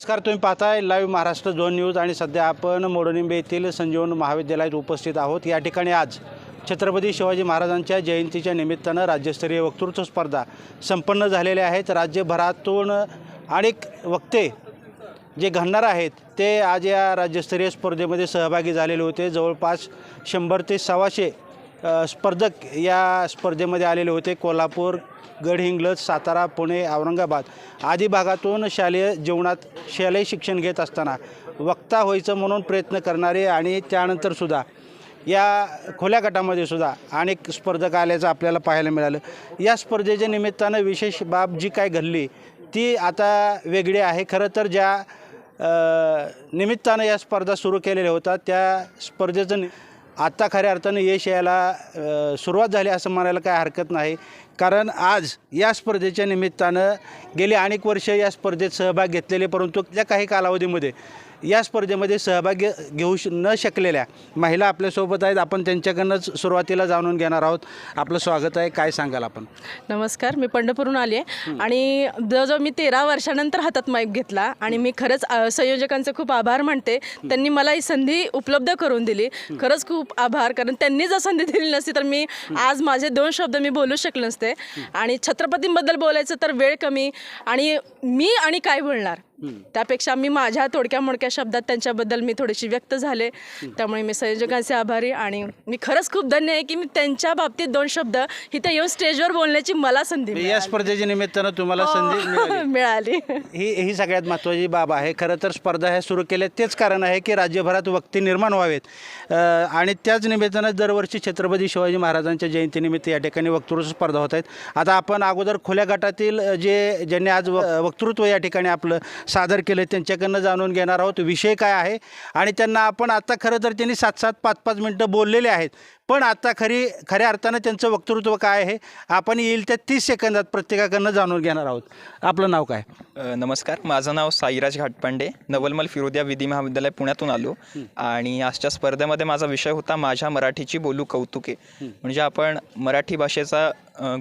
नमस्कार तुम्ही पाहताय लाईव्ह महाराष्ट्र झोन न्यूज आणि सध्या आपण मोडोनिंबे येथील संजीवन महाविद्यालयात उपस्थित आहोत. या ठिकाणी आज छत्रपती शिवाजी महाराजांच्या जयंतीच्या निमित्तानं राज्यस्तरीय वक्तृत्व स्पर्धा संपन्न झालेल्या आहेत. राज्यभरातून अनेक वक्ते जे घडणार आहेत ते आज या राज्यस्तरीय स्पर्धेमध्ये सहभागी झालेले होते. जवळपास शंभर ते सव्वाशे स्पर्धक या स्पर्धेमध्ये आलेले होते कोल्हापूर गडहिंग्लज सातारा पुणे औरंगाबाद. आदी भागातून शालेय जीवनात शालेय शिक्षण घेत असताना वक्ता व्हायचं म्हणून प्रयत्न करणारे आणि त्यानंतरसुद्धा या खुल्या गटामध्ये सुद्धा अनेक स्पर्धक आल्याचं आपल्याला पाहायला मिळालं. या स्पर्धेच्या निमित्तानं विशेष बाब जी काय घडली ती आता वेगळी आहे. खरं तर ज्या निमित्तानं या स्पर्धा सुरू केलेल्या होत्या त्या स्पर्धेचं आत्ता खऱ्या अर्थानं यश यायला सुरुवात झाली असं म्हणायला काय हरकत नाही. कारण आज या स्पर्धेच्या निमित्तानं गेली अनेक वर्ष या स्पर्धेत सहभाग घेतलेले परंतु त्या काही कालावधीमध्ये या स्पर्धेमध्ये सहभाग घेऊ श न शकलेल्या महिला आपल्यासोबत आहेत. आपण त्यांच्याकडनंच सुरुवातीला जाणून घेणार आहोत. आपलं स्वागत आहे. काय सांगाल आपण? नमस्कार. मी पंढरपूरहून आली आहे. आणि जवळजवळ मी तेरा वर्षानंतर हातात माईक घेतला आणि मी खरंच संयोजकांचे खूप आभार मानते. त्यांनी मला ही संधी उपलब्ध करून दिली. खरंच खूप आभार. कारण त्यांनी जर संधी दिली नसती तर मी आज माझे दोन शब्द मी बोलू शकले नसते. आणि छत्रपतींबद्दल बोलायचं तर वेळ कमी. आणि मी आणि काय बोलणार? त्यापेक्षा मी माझ्या थोडक्या मोडक्या शब्दात त्यांच्याबद्दल मी थोडीशी व्यक्त झाले. त्यामुळे मी संयोजकांचे आभारी आणि मी खरंच खूप धन्य आहे की मी त्यांच्या बाबतीत दोन शब्द इथे येऊन स्टेजवर बोलण्याची मला संधी या स्पर्धेच्या निमित्तानं तुम्हाला संधी मिळाली. मिळाली. ही ही सगळ्यात महत्त्वाची बाब आहे. खरं तर स्पर्धा ह्या सुरू केल्या तेच कारण आहे की राज्यभरात वक्ते निर्माण व्हावेत. आणि त्याच निमित्तानं दरवर्षी छत्रपती शिवाजी महाराजांच्या जयंतीनिमित्त या ठिकाणी वक्तृत्व स्पर्धा होत आहेत. आता आपण अगोदर खुल्या गटातील जे ज्यांनी आज वक्तृत्व या ठिकाणी आपलं सादर केलं त्यांच्याकडनं जाणून घेणार आहोत. विषय काय आहे? आणि त्यांना आपण आता खरं तर त्यांनी सात सात पाच पाच मिनटं बोललेले आहेत. पण आता खरी खऱ्या अर्थानं त्यांचं वक्तृत्व काय आहे? आपण येईल त्या तीस सेकंदात प्रत्येकाकडनं जाणून घेणार आहोत. आपलं नाव काय? नमस्कार. माझं नाव साईराज घाटपांडे. नवलमल फिरोदिया विधी महाविद्यालय पुण्यातून आलो. आणि आजच्या स्पर्धेमध्ये माझा विषय होता माझ्या मराठीची बोलू कौतुके. म्हणजे आपण मराठी भाषेचा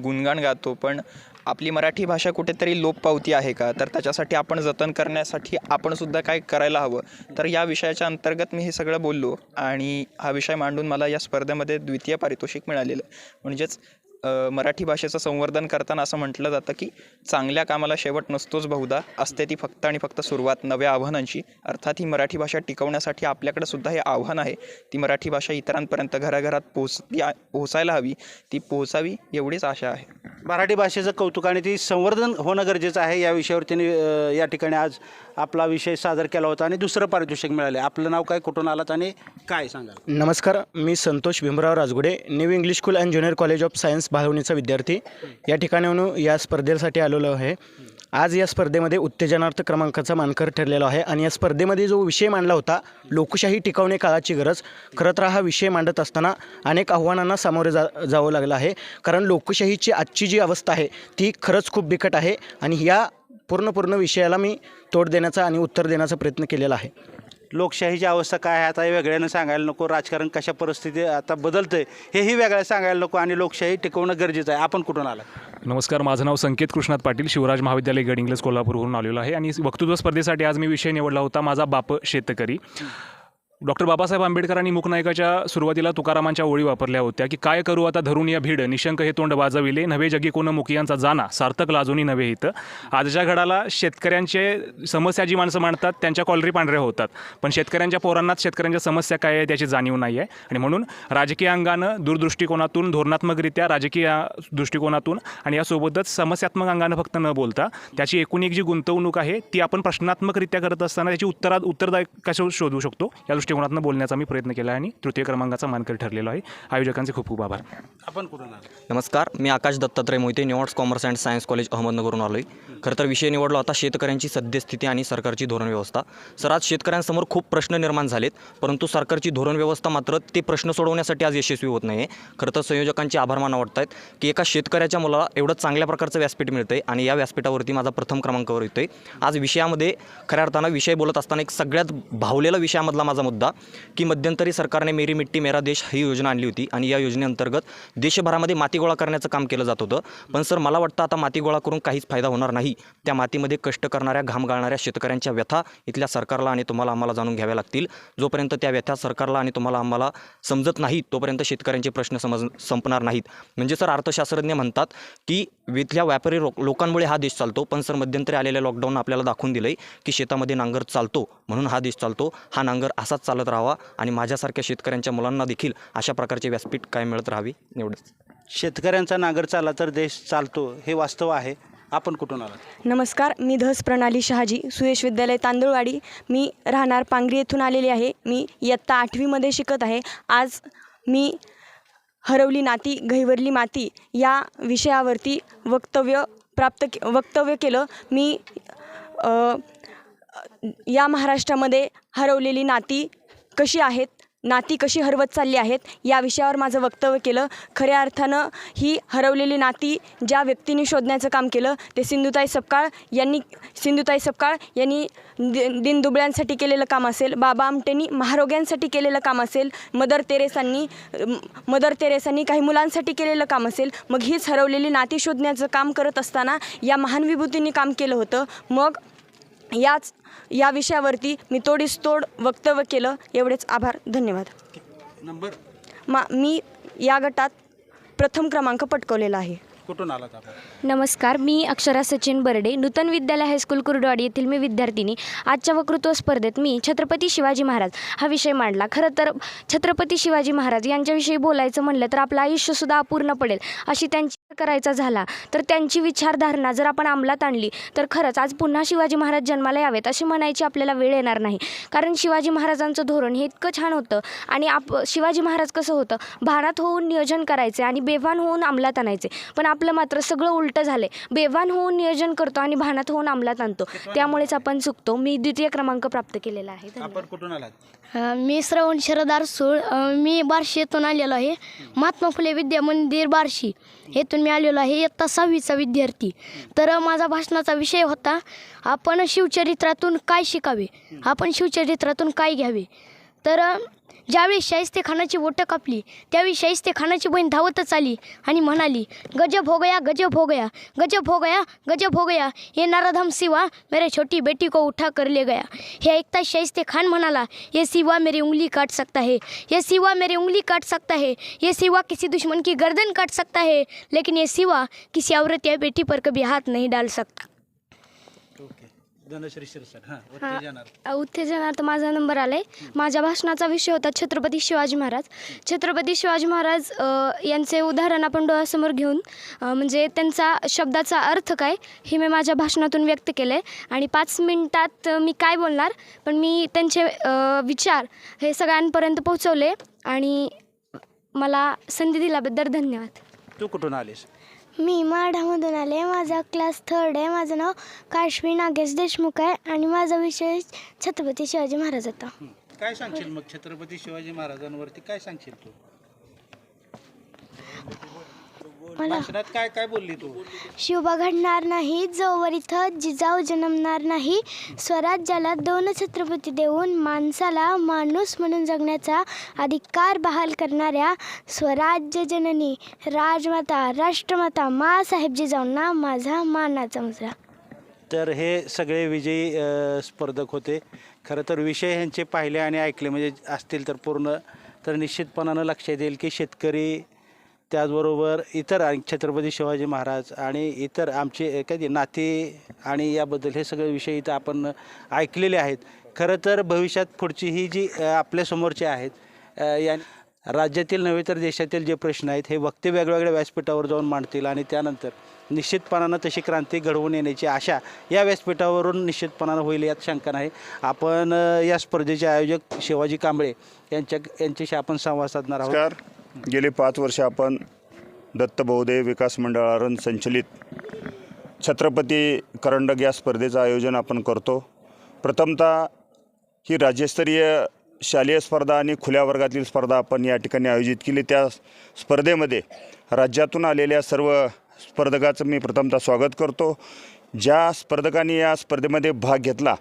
गुणगान गातो पण आपली मराठी भाषा कुठेतरी लोप पावती आहे का? तर त्याच्यासाठी आपण जतन करण्यासाठी आपणसुद्धा काय करायला हवं? तर या विषयाच्या अंतर्गत मी हे सगळं बोललो आणि हा विषय मांडून मला या स्पर्धेमध्ये द्वितीय पारितोषिक मिळालेलं. म्हणजेच मराठी भाषेचं संवर्धन करताना असं म्हटलं जातं की चांगल्या कामाला शेवट नसतोच बहुधा असते ती फक्त आणि फक्त सुरुवात नव्या आव्हानांची. अर्थात ही मराठी भाषा टिकवण्यासाठी आपल्याकडे सुद्धा हे आव्हान आहे. ती मराठी भाषा इतरांपर्यंत घराघरात पोहोचती आ- पोहोचायला हवी. ती पोहोचावी एवढीच आशा आहे. मराठी भाषेचं कौतुक आणि ती संवर्धन होणं गरजेचं आहे या विषयावर त्यांनी या ठिकाणी आज आपला विषय सादर केला होता आणि दुसरं पारितोषिक मिळाले. आपलं नाव काय कुठून आलात आणि काय सांगाल? नमस्कार मी Santosh Bhimrao Rajgude new English school and junior college of science भालवणीचा विद्यार्थी या ठिकाणी या स्पर्धेसाठी आलेलो आहे. आज या स्पर्धेमध्ये उत्तेजनार्थ क्रमांकाचा मानकर ठरलेला आहे आणि या स्पर्धेमध्ये जो विषय मांडला होता लोकशाही टिकवणे काळाची गरज खरं तर हा विषय मांडत असताना अनेक आव्हानांना सामोरे जा जावं लागलं आहे. कारण लोकशाहीची आजची जी अवस्था आहे ती खरंच खूप बिकट आहे आणि या पूर्ण पूर्ण विषयाला मी तोड देण्याचा आणि उत्तर देण्याचा प्रयत्न केलेला आहे. लोकशाहीची अवस्था काय आहे? आता हे वेगळ्यानं सांगायला नको. राजकारण कशा परिस्थिती आता बदलतंय हेही वेगळ्या सांगायला नको आणि लोकशाही टिकवणं गरजेचं आहे. आपण कुठून आला नमस्कार माझं नाव संकेत कृष्णात पाटील शिवराज महाविद्यालय गड इंग्लिश कोल्हापूरहून आलेलो आहे. आणि वक्तृत्व स्पर्धेसाठी आज मी विषय निवडला होता. माझा बाप शेतकरी. डॉक्टर बाबासाहेब आंबेडकरांनी मुखनायकाच्या सुरुवातीला तुकारामांच्या ओळी वापरल्या होत्या की काय करू आता धरून या भीड निशंक हे तोंड वाजविले नव्हे जगी कोण मुखियांचा जाना सार्थक लाजूनी नव्हे इथं. आजच्या घडाला शेतकऱ्यांचे समस्या जी माणसं मांडतात त्यांच्या कॉलरी पांढऱ्या होतात. पण शेतकऱ्यांच्या पोरांनाच शेतकऱ्यांच्या समस्या काय आहे त्याची जाणीव नाही आहे. आणि म्हणून राजकीय अंगानं दूरदृष्टिकोनातून धोरणात्मकरित्या राजकीय दृष्टिकोनातून आणि यासोबतच समस्यात्मक अंगानं फक्त न बोलता त्याची एकूण एक जी गुंतवणूक आहे ती आपण प्रश्नात्मकरित्या करत असताना त्याची उत्तरात उत्तरदायिका कसं शोधू शकतो? या दृष्टिकोनातून बोलण्याचा मी प्रयत्न केला आहे आणि तृतीय क्रमांकाचा मानकर ठरलेलो आहे. आयोजकांचे खूप खूप आभार. आपण कुठून नमस्कार मी Akash Dattatray Mohite new arts commerce and science college अहमदनगरहून आलो आहे खरं तर विषय निवडला होता शेतकऱ्यांची सद्यस्थिती आणि सरकारची धोरण व्यवस्था सर आज शेतकऱ्यांसमोर खूप प्रश्न निर्माण झालेत परंतु सरकारची धोरण व्यवस्था मात्र ते प्रश्न सोडवण्यासाठी आज यशस्वी होत नाही आहे खरं तर संयोजकांचे आभार माना वाटत आहेत की एका शेतकऱ्याच्या मुलाला एवढं चांगल्या प्रकारचं व्यासपीठ मिळतं आहे आणि या व्यासपीठावरती माझा प्रथम क्रमांकावर येतो आहे आज विषयामध्ये खऱ्या अर्थानं विषय बोलत असताना एक सगळ्यात भावलेला विषयामधला माझा मुद्दा मुद्दा की मध्यंतरी सरकारने मेरी मिट्टी मेरा देश ही योजना आणली होती आणि या योजनेअंतर्गत देशभरामध्ये माती गोळा करण्याचं काम केलं जात होतं. पण सर मला वाटतं आता माती गोळा करून काहीच फायदा होणार नाही. त्या मातीमध्ये कष्ट करणाऱ्या घाम गाळणाऱ्या शेतकऱ्यांच्या व्यथा इथल्या सरकारला आणि तुम्हाला आम्हाला जाणून घ्याव्या लागतील. जोपर्यंत त्या व्यथा सरकारला आणि तुम्हाला आम्हाला समजत नाहीत तोपर्यंत शेतकऱ्यांचे प्रश्न समज संपणार नाहीत. म्हणजे सर अर्थशास्त्रज्ञ म्हणतात की इथल्या व्यापारी लो लोकांमुळे हा देश चालतो. पण सर मध्यंतरी आलेल्या लॉकडाऊन आपल्याला दाखवून दिलं आहे की शेतामध्ये नांगर चालतो म्हणून हा देश चालतो. हा नांगर असाच चालत राहावा आणि माझ्यासारख्या शेतकऱ्यांच्या मुलांना देखील अशा प्रकारचे व्यासपीठ काय मिळत राहावी. एवढंच शेतकऱ्यांचा नागर चालला तर देश चालतो हे वास्तव आहे. आपण कुठून आलात? नमस्कार मी धस प्रणाली शहाजी सुयश विद्यालय तांदूळवाडी. मी राहणार पांगरी येथून आलेली आहे. मी इयत्ता आठवीमध्ये शिकत आहे. आज मी हरवली नाती गहिवरली माती या विषयावरती वक्तव्य प्राप्त के वक्तव्य केलं. मी या महाराष्ट्रामध्ये हरवलेली नाती कशी आहेत? नाती कशी हरवत चालली आहेत या विषयावर माझं वक्तव्य केलं. खऱ्या अर्थानं ही हरवलेली नाती ज्या व्यक्तीने शोधण्याचं काम केलं ते सिंधुताई सपकाळ यांनी सिंधुताई सपकाळ यांनी दि दिनदुबळ्यांसाठी केलेलं काम असेल बाबा आमटेंनी महारोग्यांसाठी केलेलं काम असेल मदर तेरेसांनी मदर तेरेसांनी काही मुलांसाठी केलेलं काम असेल मग हीच हरवलेली नाती शोधण्याचं काम करत असताना या महान विभूतींनी काम केलं होतं. मग याच या विषयावरती मी तोडीस तोड वक्तव्य केलं. एवढेच आभार. धन्यवाद. नंबर? मा मी या गटात प्रथम क्रमांक पटकवलेला आहे. कुठून आलात आपण? नमस्कार मी अक्षरा सचिन बर्डे. नूतन विद्यालय हायस्कूल कुर्डवाडी येथील मी विद्यार्थिनी. आजच्या वक्तृत्व स्पर्धेत मी छत्रपती शिवाजी महाराज हा विषय मांडला. खरं तर छत्रपती शिवाजी महाराज यांच्याविषयी बोलायचं म्हणलं तर आपलं आयुष्यसुद्धा अपूर्ण पडेल अशी त्यांची करायचा झाला तर त्यांची विचारधारणा जर आपण अंमलात आणली तर खरंच आज पुन्हा शिवाजी महाराज जन्माला यावेत अशी म्हणायची आपल्याला वेळ येणार नाही. कारण शिवाजी महाराजांचं धोरण हे इतकं छान होतं आणि आप शिवाजी महाराज कसं होतं भानात होऊन नियोजन करायचे आणि बेभान होऊन अंमलात आणायचे. पण आपलं मात्र सगळं उलटं झालं आहे बेभान होऊन नियोजन करतो आणि भानात होऊन अंमलात आणतो. त्यामुळेच आपण चुकतो. मी द्वितीय क्रमांक प्राप्त केलेला आहे. धन्यवाद. आपण कुठून आलात? अ, मी श्रवण शरदार सूळ मी बार्शी येथून आलेलो आहे. महात्मा फुले विद्या मंदिर बार्शी येथून मी आलेलो आहे इयत्ता सहावीचा विद्यार्थी. तर माझा भाषणाचा विषय होता आपण शिवचरित्रातून काय शिकावे? आपण शिवचरित्रातून काय घ्यावे? तर ज्यावेळी शाहिस्ते खानाची बोटं कापली त्यावेळी शाहिस्ते खानाची बहीण धावतच आली आणि म्हणाली गजब हो गया गजब हो गया गजब हो गया गजब हो गया ये नाराधम सिवा मेरे छोटी बेटी को उठा कर ले गया। हे ऐकता शाहिस्ते खान म्हणाला ये सिवा मेरी उंगली काट सकता है ये सिवा मेरी उंगली काट सकता है ये सिवा किसी दुश्मन की गर्दन काट सकता है लेकिन ये सिवा किसी औरत या बेटी पर कभी हाथ नहीं डाल सकता। धनश्री शिरसट. हां उत्तेजनार्थ उत्तेजनार्थ माझा नंबर आला आहे माझ्या भाषणाचा विषय होता छत्रपती शिवाजी महाराज. छत्रपती शिवाजी महाराज अ, यांचे उदाहरण आपण डोळ्यासमोर घेऊन अ, म्हणजे त्यांचा शब्दाचा अर्थ काय हे मी माझ्या भाषणातून व्यक्त केलं आहे आणि पाच मिनटात मी काय बोलणार पण मी त्यांचे अ, विचार हे सगळ्यांपर्यंत पोहोचवले आणि मला संधी दिल्याबद्दल धन्यवाद. तू कुठून आलीस? मी माढामधून आले. माझा क्लास थर्ड आहे. माझं नाव काश्मी नागेश देशमुख आहे आणि माझा विषय छत्रपती शिवाजी महाराज होता. काय सांगशील मग छत्रपती शिवाजी महाराजांवरती? काय सांगशील तू? भाषणात काय काय बोलली तू? शिवबा घडणार नाही जोवर इथं जिजाऊ जन्मणार नाही. स्वराज्याला दोन छत्रपती देऊन माणसाला माणूस म्हणून जगण्याचा अधिकार बहाल करणाऱ्या स्वराज्य जननी राजमाता राष्ट्रमाता मासाहेब जिजाऊंना माझा मानाचा मुजरा. तर हे सगळे विजयी अ, स्पर्धक होते. खरं तर विषय ह्यांचे पाहिले आणि ऐकले म्हणजे असतील तर पूर्ण तर निश्चितपणानं लक्षात येईल की शेतकरी त्याचबरोबर इतर आणि छत्रपती शिवाजी महाराज आणि इतर आमचे काही नाते आणि याबद्दल हे सगळे विषय इथं आपण ऐकलेले आहेत. खरं तर भविष्यात पुढची ही जी आपल्यासमोरची आहेत या राज्यातील नव्हे तर देशातील जे प्रश्न आहेत हे वक्ते वेगवेगळ्या व्यासपीठावर जाऊन मांडतील आणि त्यानंतर निश्चितपणानं तशी क्रांती घडवून येण्याची आशा या व्यासपीठावरून निश्चितपणानं होईल यात शंका नाही. आपण या स्पर्धेचे आयोजक शिवाजी कांबळे यांच्या यांच्याशी आपण संवाद साधणार आहोत. गेली पाच वर्ष आपण दत्त बहुदेव विकास मंडळावरून संचलित छत्रपती करंडक या स्पर्धेचं आयोजन आपण करतो. प्रथमतः ही राज्यस्तरीय शालेय स्पर्धा आणि खुल्या वर्गातील स्पर्धा आपण या ठिकाणी आयोजित केली. त्या स्पर्धेमध्ये राज्यातून आलेल्या सर्व स्पर्धकाचं मी प्रथमतः स्वागत करतो. ज्या स्पर्धकांनी या स्पर्धेमध्ये भाग घेतला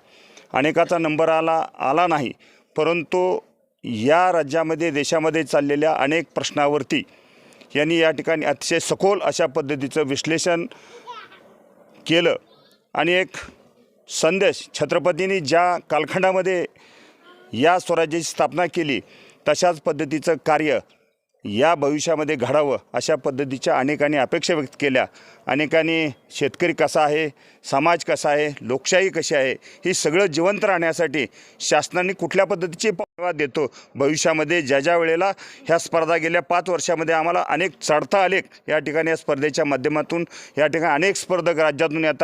अनेकाचा नंबर आला आला नाही परंतु या राज्यामध्ये देशामध्ये चाललेल्या अनेक प्रश्नावरती यांनी या ठिकाणी अतिशय सखोल अशा पद्धतीचं विश्लेषण केलं. आणि एक संदेश छत्रपतींनी ज्या कालखंडामध्ये या स्वराज्याची स्थापना केली तशाच पद्धतीचं कार्य या भविष्यामध्ये घडावं अशा पद्धतीच्या अनेकांनी अपेक्षा व्यक्त केल्या. अनेकांनी शेतकरी कसा आहे समाज कसा आहे लोकशाही कशी आहे हे सगळं जिवंत राहण्यासाठी शासनाने कुठल्या पद्धतीची पाठवा देतो? भविष्यामध्ये ज्या ज्या वेळेला ह्या स्पर्धा गेल्या पाच वर्षामध्ये आम्हाला अनेक चढता आलेख या ठिकाणी या स्पर्धेच्या माध्यमातून या ठिकाणी अनेक स्पर्धक राज्यातून येतात.